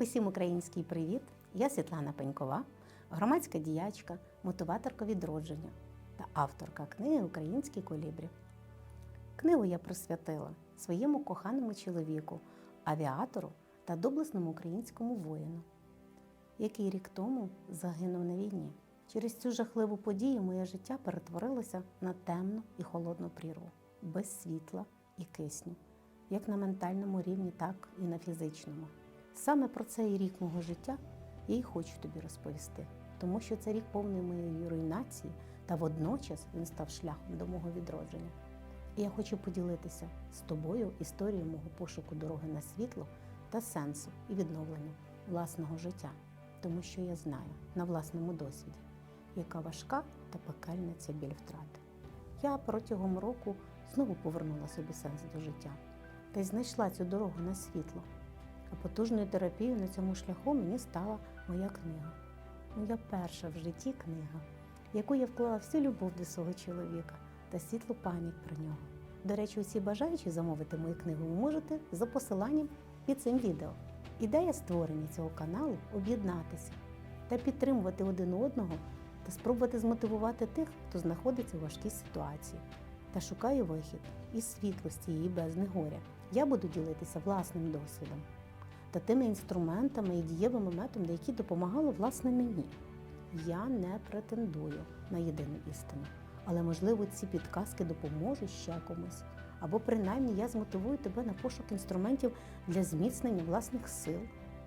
Усім український привіт! Я Світлана Пенькова, громадська діячка, мотиваторка відродження та авторка книги Українські колібрі. Книгу я присвятила своєму коханому чоловіку, авіатору та доблесному українському воїну, який рік тому загинув на війні. Через цю жахливу подію моє життя перетворилося на темну і холодну прірву, без світла і кисню, як на ментальному рівні, так і на фізичному. Саме про цей рік мого життя я й хочу тобі розповісти, тому що це рік повний моєї руйнації, та водночас він став шляхом до мого відродження. І я хочу поділитися з тобою історією мого пошуку дороги на світло та сенсу і відновлення власного життя, тому що я знаю на власному досвіді, яка важка та пекельна ця біль втрати. Я протягом року знову повернула собі сенс до життя та й знайшла цю дорогу на світло. А потужною терапією на цьому шляху мені стала моя книга. Моя перша в житті книга, яку я вклала всю любов до свого чоловіка та світлу пам'ять про нього. До речі, усі бажаючі замовити мою книгу ви можете за посиланням під цим відео. Ідея створення цього каналу об'єднатися та підтримувати один одного та спробувати змотивувати тих, хто знаходиться у важкій ситуації та шукає вихід із світло з цієї бездни горя. Я буду ділитися власним досвідом та тими інструментами і дієвими методами, які допомагали власне мені. Я не претендую на єдину істину, але можливо ці підказки допоможуть ще комусь. Або принаймні я змотивую тебе на пошук інструментів для зміцнення власних сил.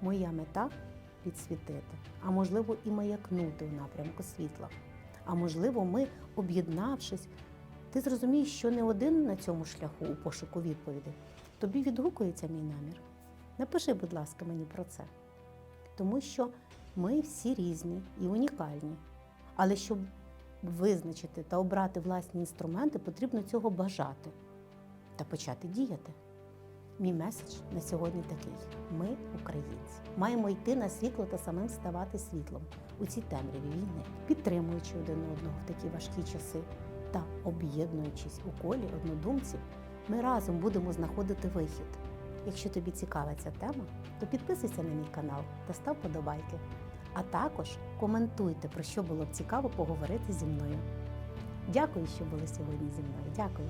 Моя мета підсвітити, а можливо і маякнути у напрямку світла. А можливо, ми, об'єднавшись, ти зрозумієш, що не один на цьому шляху у пошуку відповіді. Тобі відгукується мій намір. Напиши, будь ласка, мені про це. Тому що ми всі різні і унікальні. Але щоб визначити та обрати власні інструменти, потрібно цього бажати та почати діяти. Мій меседж на сьогодні такий: ми, українці, маємо йти на світло та самим ставати світлом у цій темряві війни, підтримуючи один одного в такі важкі часи та об'єднуючись у колі однодумців, ми разом будемо знаходити вихід. Якщо тобі цікава ця тема, то підписуйся на мій канал та став подобайки. А також коментуйте, про що було б цікаво поговорити зі мною. Дякую, що були сьогодні зі мною. Дякую.